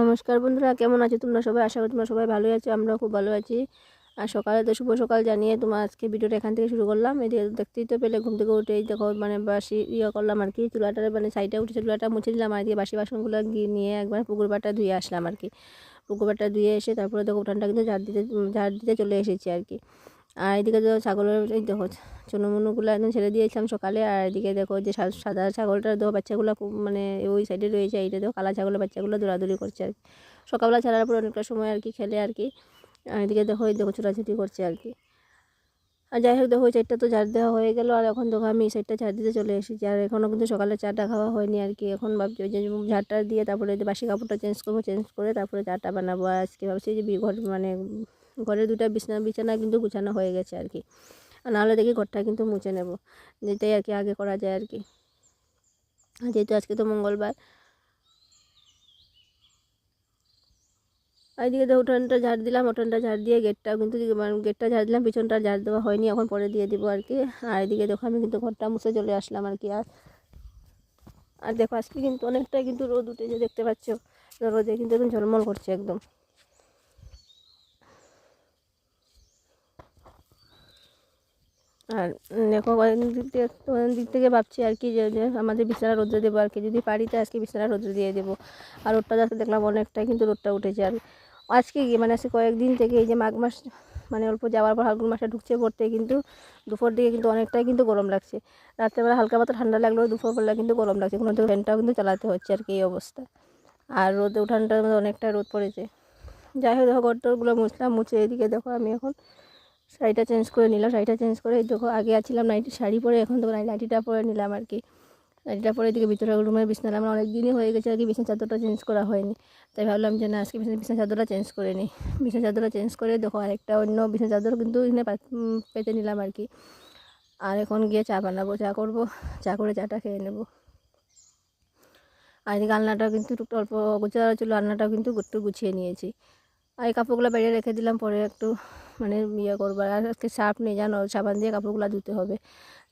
নমস্কার বন্ধুরা, কেমন আছো তোমরা সবাই? আশা করি তোমরা সবাই ভালোই আছো আমরা খুব ভালো আছি। আর সকালে তো শুভ সকাল জানিয়ে তোমার আজকে ভিডিওটা এখান থেকে শুরু করলাম। এই দেখতেই তো পেলে ঘুম থেকে উঠেই দেখো মানে বাসি ইয়ে করলাম আর কি চুলাটার মানে সাইডে উঠেছে চুলাটা মুছে দিলাম আর দিয়ে বাসি বাসনগুলো গিয়ে নিয়ে একবার পুকুর পাড়টা ধুয়ে আসলাম আর কি। পুকুর পাড়টা ধুয়ে এসে তারপরে দেখো উঠানটা কিন্তু ঝাড় দিতে ঝাড় দিতে চলে এসেছি আর কি। আর এদিকে তো ছাগলের এই দেখো, চুনুমুনুগুলো একদম ছেড়ে দিয়েছিলাম সকালে। আর এদিকে দেখো যে সাদা ছাগলটার দেখো বাচ্চাগুলো খুব মানে ওই সাইডে রয়েছে এইটা দেখো কালা ছাগলের বাচ্চাগুলো দৌড়াদৌড়ি করছে আর কি। সকালবেলা ছাড়ার পর অনেকটা সময় আর কি খেলে আর কি। আর এদিকে দেখো, এই দেখো ছোটাছুটি করছে আর কি। আর যাই হোক, দেখো ওই সাইডটা তো ঝাড় দেওয়া হয়ে গেল। আর এখন দেখো আমি এই সাইডটা ঝাড় দিতে চলে এসেছি। আর এখনও কিন্তু সকালে চাটা খাওয়া হয়নি আর কি। এখন ভাবছি ওই যে ঝাড়টা দিয়ে তারপরে বাসি কাপড়টা চেঞ্জ করব চেঞ্জ করে তারপরে চাটা বানাবো। আজকে ভাবছি যে ঘর মানে ঘরের দুটা বিছানা বিছানা কিন্তু গুছানো হয়ে গেছে আর কি। নাহলে দেখি ঘরটা কিন্তু মুছে নেব। যেটাই আর কি আগে করা যায় আর কি। যেহেতু আজকে তো মঙ্গলবার। এদিকে তো উঠোনটা ঝাড় দিলাম, উঠোনটা ঝাড় দিয়ে গেটটাও কিন্তু মানে গেটটা ঝাড় দিলাম, পিছনটা ঝাড় দেওয়া হয়নি, এখন পরে দিয়ে দিব আর কি। আর এদিকে দেখো আমি কিন্তু ঘরটা মুছে চলে আসলাম আর কি আর। আর দেখো আজকে কিন্তু অনেকটাই কিন্তু রোদ উঠেছে, দেখতে পাচ্ছ? রোদে কিন্তু একদম ঝলমল করছে একদম। আর দেখো কয়েকদিন দিক থেকে কয়েকদিন দিক থেকে ভাবছি আর কি যে আমাদের বিছানা রোদ্রে দেবো আর কি। যদি পারি তো আজকে বিছানা রোদ্রে দিয়ে দেবো। আর রোদটা আজকে দেখলাম অনেকটাই, কিন্তু রোদটা উঠেছে। আর আজকে কি মানে আজকে কয়েকদিন থেকে এই যে মাঘ মাস মানে অল্প যাওয়ার পর ফাল্গুন মাসে ঢুকছে পড়তে, কিন্তু দুপুর দিকে কিন্তু অনেকটাই কিন্তু গরম লাগছে। রাত্রেবেলা হালকা পাতা ঠান্ডা লাগলেও দুপুরবেলা কিন্তু গরম লাগছে। কোনো তো ফ্যানটাও কিন্তু চালাতে হচ্ছে আর কি এই অবস্থা। আর রোদে উঠানটার মধ্যে অনেকটা রোদ পড়েছে। যাই হোক, দেখো ঘরটরগুলো মুছলাম, মুছে এদিকে দেখো আমি এখন শাড়িটা চেঞ্জ করে নিলাম শাড়িটা চেঞ্জ করে দেখো আগে আছিলাম নাইটি শাড়ি পরে এখন তো নাইটিটা পরে নিলাম আর কি। নাইটিটা পরে এদিকে ভিতরে রুমের বিছনা আমার অনেক দিনই হয়ে গেছে আর কি, বিছনা চাদরটা চেঞ্জ করা হয়নি। তাই ভাবলাম যে না, আজকে বিছনা চাদরটা চেঞ্জ করে নিই। বিছনা চাদরটা চেঞ্জ করে দেখো আরেকটা অন্য বিছনা চাদর কিন্তু এখানে পেতে নিলাম আর কি। আর এখন গিয়ে চা বানাবো, চা করব, চা করে চাটা খেয়ে নেব। আর এদিকে আলনাটাও কিন্তু একটু অল্প গোছানো ছিল, আলনাটাও কিন্তু একটু গুছিয়ে নিয়েছি। আর এই কাপড়গুলো বাইরে রেখে দিলাম, পরে একটু মানে ইয়ে করব আর আজকে সার্ফ নেই জানো, সাবান দিয়ে কাপড়গুলো ধুতে হবে।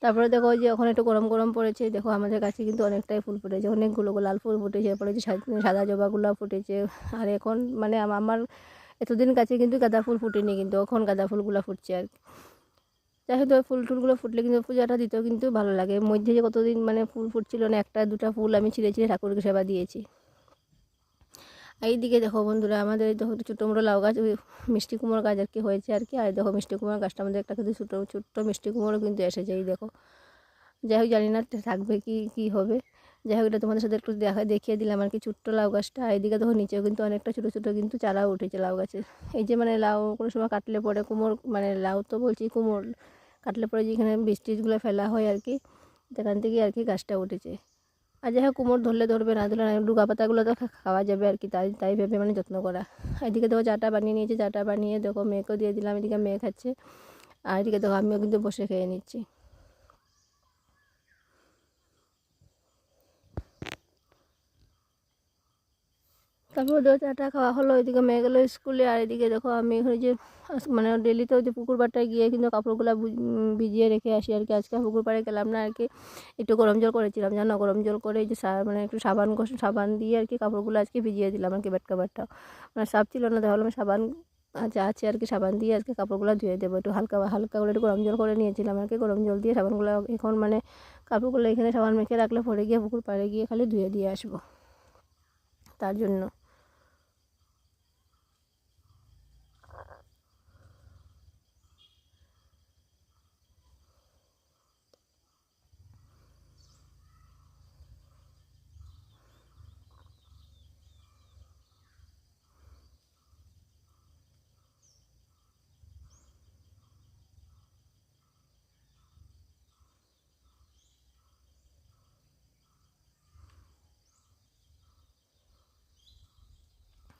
তারপরে দেখো যে ওখানে একটু গরম গরম পড়েছে, দেখো আমাদের কাছে কিন্তু অনেকটাই ফুল ফুটেছে, অনেকগুলো লাল ফুল ফুটেছে এরপরে যে সাদা জবাগুলো ফুটেছে, আর এখন মানে আমার এতদিন কাছে কিন্তু গাঁদা ফুল ফুটেনি কিন্তু, এখন গাঁদা ফুলগুলো ফুটছে আর কি। যাই হোক ফুল টুলগুলো ফুটলে কিন্তু পূজাটা দিতেও কিন্তু ভালো লাগে। মধ্যে যে কতদিন মানে ফুল ফুটছিল না, একটা দুটা ফুল আমি ছিঁড়ে ছিঁড়ে ঠাকুরকে সেবা দিয়েছি। এইদিকে দেখো বন্ধুরা, আমাদের এই দেখো ছোটো মোটো লাউ গাছ, ওই মিষ্টি কুমড়ো গাছ আর কি হয়েছে আর কি। আর দেখো মিষ্টি কুমড়ো গাছটা আমাদের একটা কিন্তু ছোটো, ছোট্ট মিষ্টি কুমড়ো কিন্তু এসেছে, এই দেখো। যাই হোক, জানি না থাকবে কি কি হবে। যাই হোক, এটা তোমাদের সাথে একটু দেখা, দেখিয়ে দিলাম আর কি ছোট্ট লাউ গাছটা। এদিকে দেখো নিচেও কিন্তু অনেকটা ছোটো ছোটো কিন্তু চারাও উঠেছে লাউ গাছের এই যে মানে লাউ কোনো সময় কাটলে পরে কুমড়ো মানে লাউ তো বলছি কুমড়ো কাটলে পরে যেখানে বীজ টিজগুলো ফেলা হয় আর কি, সেখান থেকে আর কি গাছটা উঠেছে। আর যাই হোক, কুমোর ধরলে ধরবে, না ধরলে না ডুগা পাতাগুলো তো খাওয়া যাবে আর কি, তাই তাই ভেবে মানে যত্ন করা। এদিকে দেখো চাটা বানিয়ে নিয়েছি, চাটা বানিয়ে দেখো মেয়েকেও দিয়ে দিলাম, এদিকে মেয়ে খাচ্ছে। আর এদিকে দেখো আমিও কিন্তু বসে খেয়ে নিচ্ছি। তারপর চাটা খাওয়া হলো, এদিকে মেয়ে গেলো স্কুলে, আর এদিকে দেখো আমি এখানে যে মানে ডেলি তো যে পুকুর পাড়টায় গিয়ে কিন্তু কাপড়গুলো ভিজিয়ে রেখে আসি আর কি। আজকে পুকুর পাড়ে গেলাম না আর কি, একটু গরম জল করেছিলাম, জানো? গরম জল করে যে মানে একটু সাবান সাবান দিয়ে আর কি কাপড়গুলো আজকে ভিজিয়ে দিলাম আর কি বেড কাভারটাও। মানে সাফ ছিল না, তাহলে সাবান যা আছে আর কি সাবান দিয়ে আজকে কাপড়গুলো ধুয়ে দেবো। একটু হালকা হালকা করে একটু গরম জল করে নিয়েছিলাম আর কি, গরম জল দিয়ে সাবানগুলো এখন মানে কাপড়গুলো এখানে সাবান মেখে রাখলে পরে গিয়ে পুকুর পাড়ে গিয়ে খালি ধুয়ে দিয়ে আসব। তার জন্য।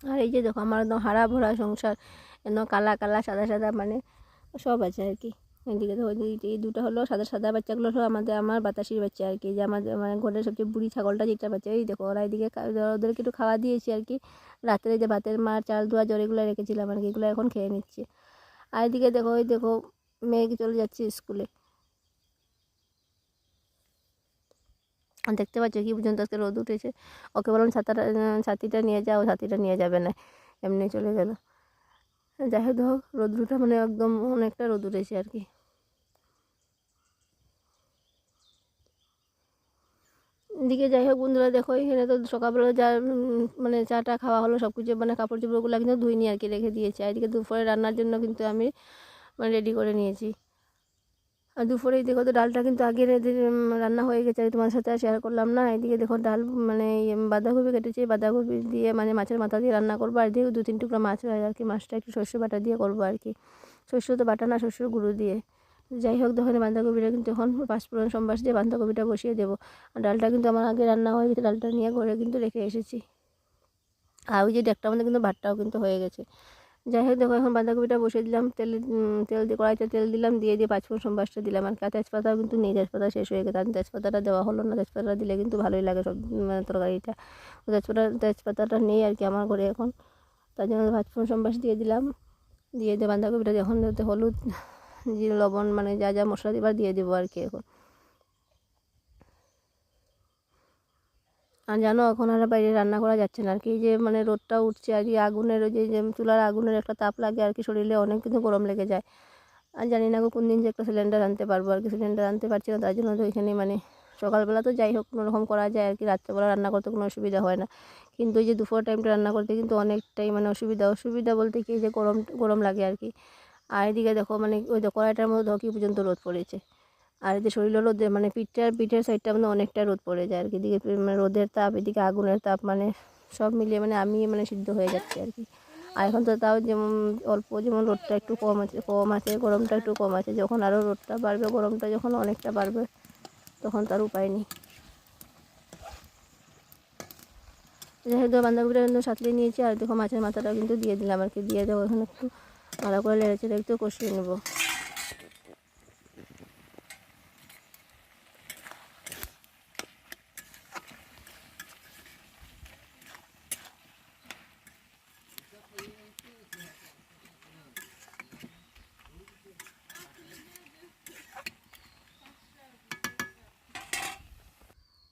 আর এই যে দেখো আমার একদম হারা ভরা সংসার, একদম কালা কালা সাদা সাদা মানে সব আছে আর কি। এদিকে ওই- এই দুটো হলো সাদা সাদা বাচ্চাগুলো হলো আমাদের আমার বাতাসির বাচ্চা আর কি, যে আমাদের মানে ঘরের সবচেয়ে বুড়ি ছাগলটা যেটা বাচ্চা, এই দেখো ওরা এদিকে ওদেরকে একটু খাওয়া দিয়েছি আর কি। রাত্রে যে ভাতের মার, চাল ধোয়া জল এগুলো রেখেছিলাম আর কি, এগুলো এখন খেয়ে নিচ্ছে। আর এদিকে দেখো, ওই দেখো মেয়েকে চলে যাচ্ছে স্কুলে। দেখতে পাচ্ছ কি পর্যন্ত আজকে রোদ উঠেছে। ওকে বললাম, ছাতাটা ছাতিটা নিয়ে যাও, ছাতিটা নিয়ে যাবে না। এমনি চলে গেল। যাই হোক দেখো রোদ্রুটা মানে একদম অনেকটা রোদ উঠেছে আর কি। দিকে যাই হোক বন্ধুরা, দেখো, এখানে তো সকালবেলা যা মানে চাটা খাওয়া হলো সব কিছু মানে কাপড় চোপড়গুলো কিন্তু ধুইনি আর কি, রেখে দিয়েছি। আর এদিকে দুপুরে রান্নার জন্য কিন্তু আমি মানে রেডি করে নিয়েছি। আর দুপুরে দেখো তো ডালটা কিন্তু আগে রান্না হয়ে গেছে। আর তোমার সাথে শেয়ার করলাম না। এদিকে দেখো ডাল মানে বাঁধাকপি কেটেছি। বাঁধাকপি দিয়ে মানে মাছের মাথা দিয়ে রান্না করব। আর দিয়ে দু তিন টুকরা মাছ হয় আর কি, মাছটা একটু শস্য বাটা দিয়ে করব আর কি। শস্য তো বাটা না শস্য গুঁড়ো দিয়ে। যাই হোক এই বাঁধাকপিটা কিন্তু এখন পাঁচফোড়ন সম্বাস দিয়ে বাঁধাকপিটা বসিয়ে দেবো। আর ডালটা কিন্তু আমার আগে রান্না হয়ে গেছে, ডালটা নিয়ে ঘরে কিন্তু রেখে এসেছি। আর ওই যে ডেকটার মধ্যে কিন্তু ভাতটাও কিন্তু হয়ে গেছে। যাই হোক দেখো, এখন বাঁধাকপিটা বসিয়ে দিলাম, তেল তেল দিয়ে, কড়াইতে তেল দিলাম, দিয়ে দিয়ে পাঁচফোড়ন সম্বাসটা দিলাম, আর তেজপাতাও কিন্তু নেই, তেজপাতা শেষ হয়ে গেছে আর তেজপাতাটা দেওয়া হলো না, তেজপাতাটা দিলে কিন্তু ভালোই লাগে সব মানে তরকারিটা। তেজপাতা, তেজপাতাটা নেই আর কি আমার ঘরে এখন, তার জন্য পাঁচফোড়ন সম্বাস দিয়ে দিলাম, দিয়ে দিয়ে বাঁধাকপিটা যখন হলুদ লবণ মানে যা যা মশলা দিবার, দিয়ে দেবো আর কি এখন। আর জানো, এখন আর বাইরে রান্না করা যাচ্ছে না। আর কি যে মানে রোদটা উঠছে, আর কি আগুনের ওই যে চুলার আগুনের একটা তাপ লাগে, আর কি শরীরে অনেক কিন্তু গরম লেগে যায়। আর জানি না কোন দিন যে একটা সিলিন্ডার আনতে পারব, আর কি সিলিন্ডার আনতে পারছি না, তার জন্য তো এখানে মানে সকালবেলা তো যাই হোক, কোনো রকম করা যায়, আর কি রাত্রেবেলা রান্না করতে কোনো অসুবিধা হয় না। কিন্তু এই যে দুপুর টাইমটা রান্না করতে কিন্তু অনেকটাই মানে অসুবিধা। অসুবিধা বলতে কি যে গরম গরম লাগে, আর কি। আর এদিকে দেখো মানে ওই কড়াইটার মধ্যে দেখো কি পর্যন্ত রোদ পড়েছে। আর এদিকে শরীরে রোদে মানে পিঠটার পিঠের সাইডটা মানে অনেকটা রোদ পড়ে যায় আর কি এদিকে মানে রোদের তাপ, এদিকে আগুনের তাপ মানে সব মিলিয়ে মানে আমি মানে সিদ্ধ হয়ে যাচ্ছি আর কি আর এখন তো তাও যেমন অল্প যেমন রোদটা একটু কম আছে কম আছে, গরমটা একটু কম আছে, যখন আরও রোদটা বাড়বে, গরমটা যখন অনেকটা বাড়বে, তখন তার উপায় নেই। হোক বাঁধাকপিটা কিন্তু সাঁতলে নিয়েছি, আর দেখো মাছের মাথাটাও কিন্তু দিয়ে দিলাম আর কি দিয়ে দেবো এখন একটু, ভালো করে চেড়ে একটু কষিয়ে নেব।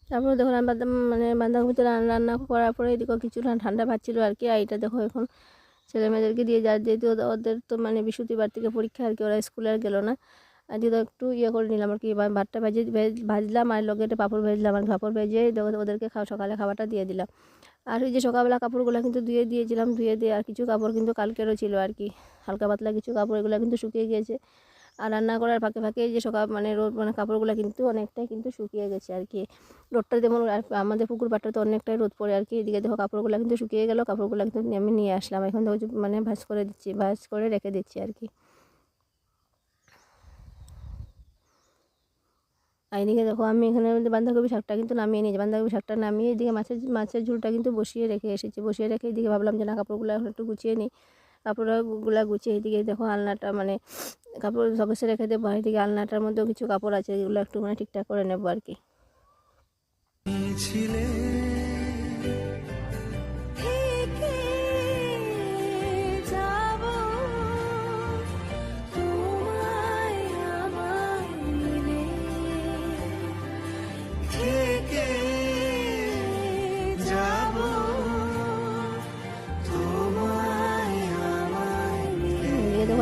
তারপরে দেখো রান্না মানে বাঁধাকপিতে রান্না করার পরে এদিকে কিছু ঠান- ঠান্ডা ভাত ছিল আর কি, আর এটা দেখো এখন ছেলে মেয়েদেরকে দিয়ে যার যেহেতু ওদের- তো মানে বৃহস্পতিবার থেকে পরীক্ষা আর কি, ওরা স্কুলে আর গেলো না। আর দিয়ে একটু ইয়ে করে নিলাম আর কি ভাতটা ভেজে ভেজ- ভাজলাম আর একটা পাঁপড় ভেজলাম আর পাঁপড় ভেজে ওদেরকে খাওয়া সকালে খাবারটা দিয়ে দিলাম। আর ওই যে সকালবেলা কাপড়গুলো কিন্তু ধুয়ে দিয়েছিলাম, ধুয়ে দিয়ে আর কিছু কাপড় কিন্তু কালকেরও ছিল আর কি, হালকা পাতলা কিছু কাপড় এগুলো কিন্তু শুকিয়ে গিয়েছে। আর রান্না করার ফাঁকে ফাঁকে যে সকাল মানে রোদ মানে কাপড়গুলো কিন্তু অনেকটাই কিন্তু শুকিয়ে গেছে আর কি। রোদটা যেমন আমাদের পুকুর পাটটা তো অনেকটাই রোদ পড়ে আর কি। এদিকে দেখো কাপড়গুলো কিন্তু শুকিয়ে গেল, কাপড়গুলো কিন্তু আমি নিয়ে আসলাম। এখন দেখো মানে ভাজ করে দিচ্ছি, ভাজ করে রেখে দিচ্ছি আর কি। আর এদিকে দেখো আমি এখানে বাঁধাকপি শাকটা কিন্তু নামিয়ে নিয়েছি। বাঁধাকপি শাকটা নামিয়ে এদিকে মাছের মাছের ঝোলটা কিন্তু বসিয়ে রেখে এসেছি। বসিয়ে রেখে এদিকে ভাবলাম যে না, কাপড়গুলো একটু গুছিয়ে নিই। কাপড়গুলো গুছিয়ে এদিকে দেখো আলনাটা মানে কাপড় সকেশে রেখে দেবো, আর এদিকে আলনাটার মধ্যেও কিছু কাপড় আছে, এগুলো একটু মানে ঠিকঠাক করে নেব আর কি। ছিলে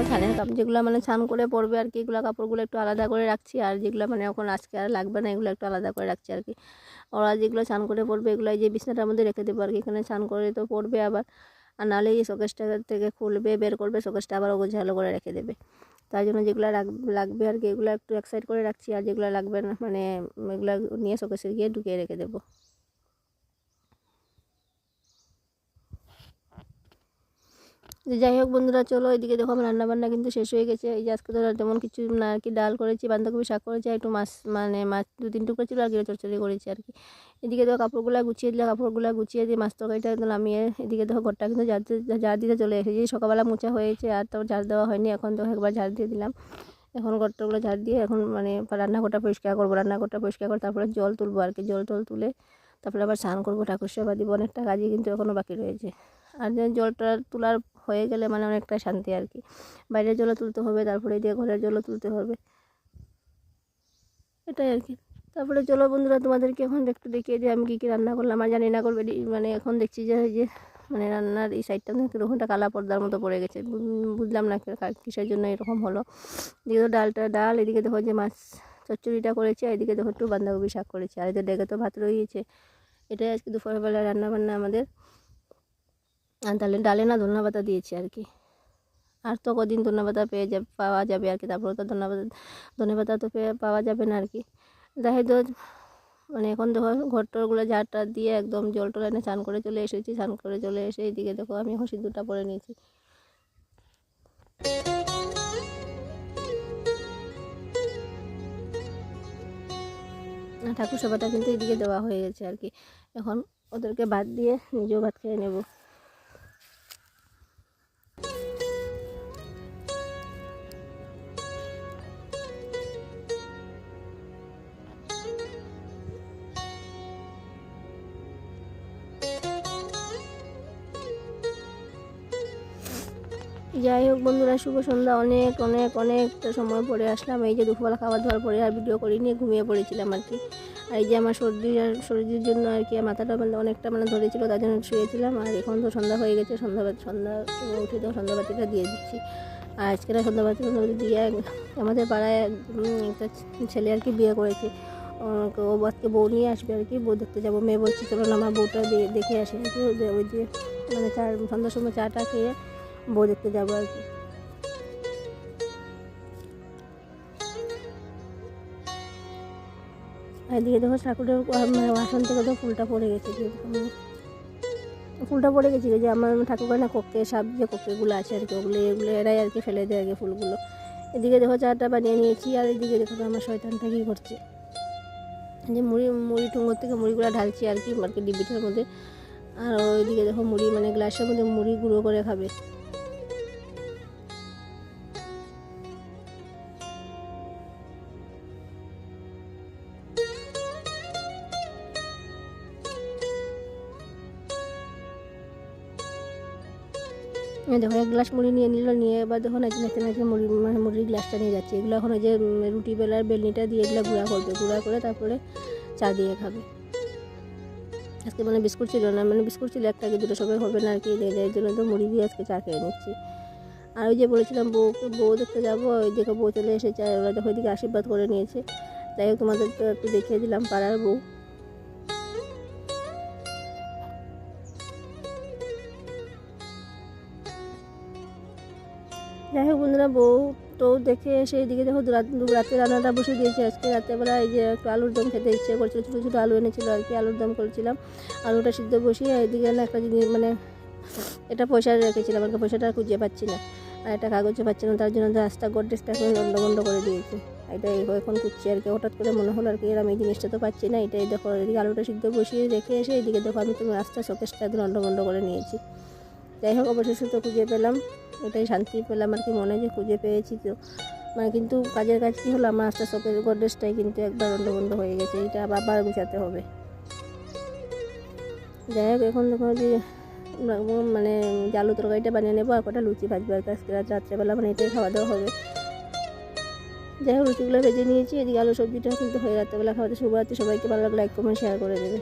ছানের কাপড় যেগুলো মানে ছান করে পরবে আর কি, এগুলো কাপড়গুলো একটু আলাদা করে রাখছি আর যেগুলো মানে এখন আজকে আর লাগবে না, এগুলো একটু আলাদা করে রাখছি আর কি। ওরা যেগুলো ছান করে পরবে, এগুলো যে বিছনাটার মধ্যে রেখে দেবো আর কি, এখানে ছান করে তো পরবে আবার। আর নাহলে এই শোকেসটা থেকে খুলবে, বের করবে, শোকেসটা আবার গোছালো করে রেখে দেবে। তার জন্য যেগুলো লাগবে আর কি, এগুলো একটু এক সাইড করে রাখছি আর যেগুলো লাগবে না মানে এগুলো নিয়ে শোকেসে গিয়ে ঢুকিয়ে রেখে দেবো। যে যাই হোক বন্ধুরা, চলো এদিকে দেখো আমার রান্না বান্না কিন্তু শেষ হয়ে গেছে। এই যে আজকে তো তেমন কিছু না আর কি, ডাল করেছি, বাঁধাকপি শাক করেছি একটু মাছ মানে মাছ দু তিন টুকরো ছিল আর কি চচ্চড়ি করেছি আর কি। এদিকে দেখো কাপড়গুলো গুছিয়ে দিলে কাপড়গুলো গুছিয়ে দিয়ে মাছ তরকারিটা নামিয়ে এদিকে দেখো ঘরটা কিন্তু ঝাড় ঝাড় দিতে চলে এসেছি। সকালবেলা মোছা হয়েছে আর তো ঝাড় দেওয়া হয়নি, এখন তো একবার ঝাড় দিয়ে দিলাম। এখন ঘরটাগুলো ঝাড় দিয়ে এখন মানে রান্নাঘরটা পরিষ্কার করব, রান্নাঘরটা পরিষ্কার করে তারপরে জল তুলবো আর কি, জল টল তুলে তারপরে আবার স্নান করব, ঠাকুর সেবা দিব, অনেকটা কাজই কিন্তু এখনও বাকি রয়েছে। আর জলটা তোলার হয়ে গেলে মানে অনেকটা শান্তি আর কি। বাইরের জলও তুলতে হবে তারপরে দিয়ে ঘরের জলও তুলতে হবে। এটাই আর কি। তারপরে চলো বন্ধুরা, তোমাদেরকে এখন একটু দেখিয়ে দিই আমি কী কী রান্না করলাম। আর জানি না করবে মানে এখন দেখছি যে যে মানে রান্নার এই সাইডটা কীরকমটা কালা পর্দার মতো পড়ে গেছে। বুঝলাম না কিসের জন্য এরকম হলো। এদিকে তো ডালটা ডাল, এদিকে দেখো যে মাছ চচ্চড়িটা করেছে এদিকে দেখো একটু বাঁধাকপি শাক করেছে। আর এদের ডেকে তো ভাত রয়েছে। এটাই আজকে দুপুরবেলা রান্না বান্না আমাদের। তাহলে ডালে না ধন্যা দিয়েছি আর কি। আর তো কদিন ধন্যা পেয়ে যাবে, পাওয়া যাবে আর কি। তারপরে তো ধন্যা পাতা তো পেয়ে, পাওয়া যাবে না আর কি। যাই তো মানে এখন দেখো ঘর ঘরটরগুলো ঝাড়টা দিয়ে একদম জল টল এনে স্নান করে চলে এসেছি। স্নান করে চলে এসে এইদিকে দেখো আমি এখন সিঁদুরটা পরে নিয়েছি। আর ঠাকুর সভাটা কিন্তু এদিকে দেওয়া হয়ে গেছে আর কি। এখন ওদেরকে ভাত দিয়ে নিজেও ভাত খেয়ে নেব। যাই হোক বন্ধুরা, শুভ সন্ধ্যা। অনেক অনেক অনেকটা সময় পরে আসলাম। এই যে দুপুরবেলা খাবার দাওয়ার পরে আর ভিডিও করি নিয়ে ঘুমিয়ে পড়েছিলাম আর কি। আর এই যে আমার সর্দি আর শরীরের জন্য আর কি মাথাটা মানে অনেকটা মানে ধরেছিল, তার জন্য শুয়েছিলাম। আর এখন তো সন্ধ্যা হয়ে গেছে, সন্ধ্যা সন্ধ্যা উঠে তো সন্ধ্যাবাতিটা দিয়ে দিচ্ছি। আর আজকের সন্ধ্যাবাতি সন্ধ্যাবাতি দিয়ে আমাদের পাড়ায় একটা ছেলে আর কি বিয়ে করেছে। ও- আজকে বউ নিয়ে আসবে আর কি, বউ দেখতে যাব। মেয়ে বলছে, চলো আমার বউটা দেখে আসি। ওই যে- মানে চা সন্ধ্যার সময় চাটা খেয়ে বউ দেখতে যাব আর কি। এদিকে দেখো ঠাকুরের আহ, মানে থেকে তো ফুলটা পড়ে গেছে ফুলটা পড়ে গেছে যে আমার ঠাকুর না কোকে সাপ যে কোকেগুলো আছে আর কি ওগুলো এগুলো এরাই আর কি ফেলে দেয় আর কি ফুলগুলো। এদিকে দেখো চাটা বানিয়ে নিয়েছি আর এদিকে দেখো আমার শয়তানটা কী করছে। যে মুড়ি মুড়ি টুঙ্গর থেকে মুড়িগুলো ঢালছি আর কি আর কি ডিবিটার মধ্যে। আর ওইদিকে দেখো মুড়ি মানে গ্লাসের মধ্যে মুড়ি গুঁড়ো করে খাবে। এই দেখো এক গ্লাস মুড়ি নিয়ে নিল, নিয়ে এবার দেখো নাচে নাচতে নাচতে মুড়ি মানে মুড়ির গ্লাসটা নিয়ে যাচ্ছে। এগুলো এখন ওই যে রুটি বেলার বেলনিটা দিয়ে এগুলো গুঁড়া করবে। গুঁড়া করে তারপরে চা দিয়ে খাবে। আজকে মানে বিস্কুট ছিল না মানে বিস্কুট ছিল একটা দুটো সবাই হবে না আর কি এর জন্য তো মুড়ি দিয়ে আজকে চা খেয়ে নিচ্ছি। আর ওই যে বলেছিলাম বউকে, বউ দেখতে যাব, ওই দেখো বউ চলে এসেছে আর ওরা দেখো ওইদিকে আশীর্বাদ করে নিয়েছে। যাই হোক, তোমাদের তো একটু দেখিয়ে দিলাম পাড়ার বউ। যাই হোক বন্ধুরা, বউ তো দেখে এসে এদিকে দেখো রাত রান্নাটা বসে দিয়েছে। আজকে রাত্রেবেলা এই যে একটু আলুর দম খেতে ইচ্ছে করছিল, ছোটো ছোটো আলু এনেছিল আর কি, আলুর দম করেছিলাম। আলুটা সিদ্ধ বসিয়ে এদিকে না একটা জিনিস মানে এটা পয়সা রেখেছিলাম আমাকে পয়সাটা আর খুঁজে পাচ্ছি না। আর একটা কাগজে পাচ্ছি না, তার জন্য রাস্তা এখন লন্ডভন্ড করে দিয়েছে। এটা এখন খুঁজছি আর কি, হঠাৎ করে মনে হলো আর কি আমি এই জিনিসটা তো পাচ্ছি না, এটাই দেখো। এদিকে আলুটা সিদ্ধ বসিয়ে রেখে এসে এদিকে দেখো আমি তুমি রাস্তা শোকেসটা লন্ডভন্ড করে নিয়েছি। যাই হোক অবশেষে তো খুঁজে পেলাম। এটাই শান্তি পেলাম আর কি মনে যে খুঁজে পেয়েছি তো। মানে কিন্তু কাজের কাজ কী হলো? আমার আস্তে শোকের গডরেজটাই কিন্তু একবার বন্ধ হয়ে গেছে। এটা আবার গুছাতে হবে। যাই হোক এখন দেখো যে মানে আলু তরকারিটা বানিয়ে নেব আর কটা লুচি ভাজবো আর আজকে রাত রাত্রেবেলা মানে এটাই খাওয়া দাওয়া হবে। যাই হোক লুচিগুলো ভেজে নিয়েছি। এদিকে আলু সবজিটা কিন্তু হয়ে রাত্রেবেলা খাওয়াতে শুভরাত্রি সবাইকে ভালো লাগলে লাইক কমেন্ট শেয়ার করে দেবে।